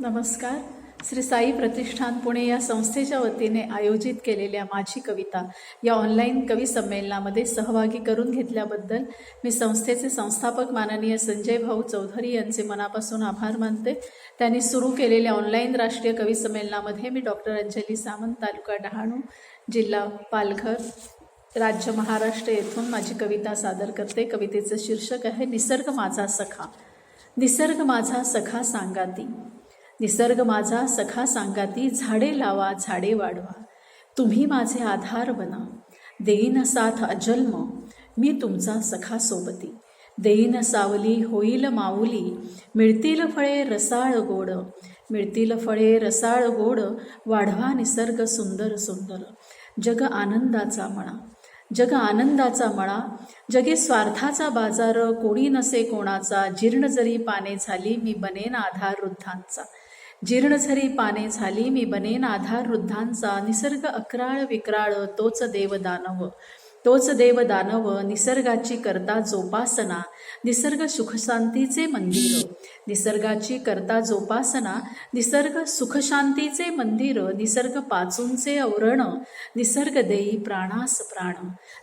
नमस्कार. श्री साई प्रतिष्ठान पुणे या संस्थेच्या वतीने आयोजित केलेल्या माझी कविता या ऑनलाईन कवी संमेलनामध्ये सहभागी करून घेतल्याबद्दल मी संस्थेचे संस्थापक माननीय संजय भाऊ चौधरी यांचे मनापासून आभार मानते. त्यांनी सुरू केलेल्या ऑनलाईन राष्ट्रीय कवी संमेलनामध्ये मी डॉक्टर अंजली सामंत तालुका डहाणू जिल्हा पालघर राज्य महाराष्ट्र येथून माझी कविता सादर करते. कवितेचं शीर्षक आहे निसर्ग माझा सखा. निसर्ग माझा सखा सांगाती निसर्ग माझा सखा सांगाती झाडे लावा झाडे वाढवा. तुम्ही माझे आधार बना. देईन साथ अजन्म. मी तुमचा सखा सोबती. देईन सावली होईल माऊली. मिळतील फळे रसाळ गोड. मिळतील फळे रसाळ गोड. वाढवा निसर्ग सुंदर सुंदर. जग आनंदाचा म्हणा जग आनंदाचा मळा जगे स्वार्थाचा बाजार. कोणी नसे कोणाचा. जीर्ण जरी पाने झाली मी बनेन आधार वृद्धांचा. जीर्ण झरी पाने झाली मी बनेन आधार वृद्धांचा निसर्ग अकराळ विक्राळ तोच देव दानव. तोच देव दानव निसर्गाची करता जोपासना निसर्ग सुखशांतीचे मंदिर. निसर्गाची करता जोपासना निसर्ग सुखशांतीचे मंदिर निसर्ग पाचूंचे औरण निसर्ग देई प्राणास प्राण.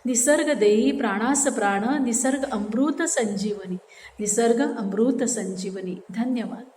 निसर्ग देई प्राणास प्राण निसर्ग अमृत संजीवनी. निसर्ग अमृत संजीवनी. धन्यवाद.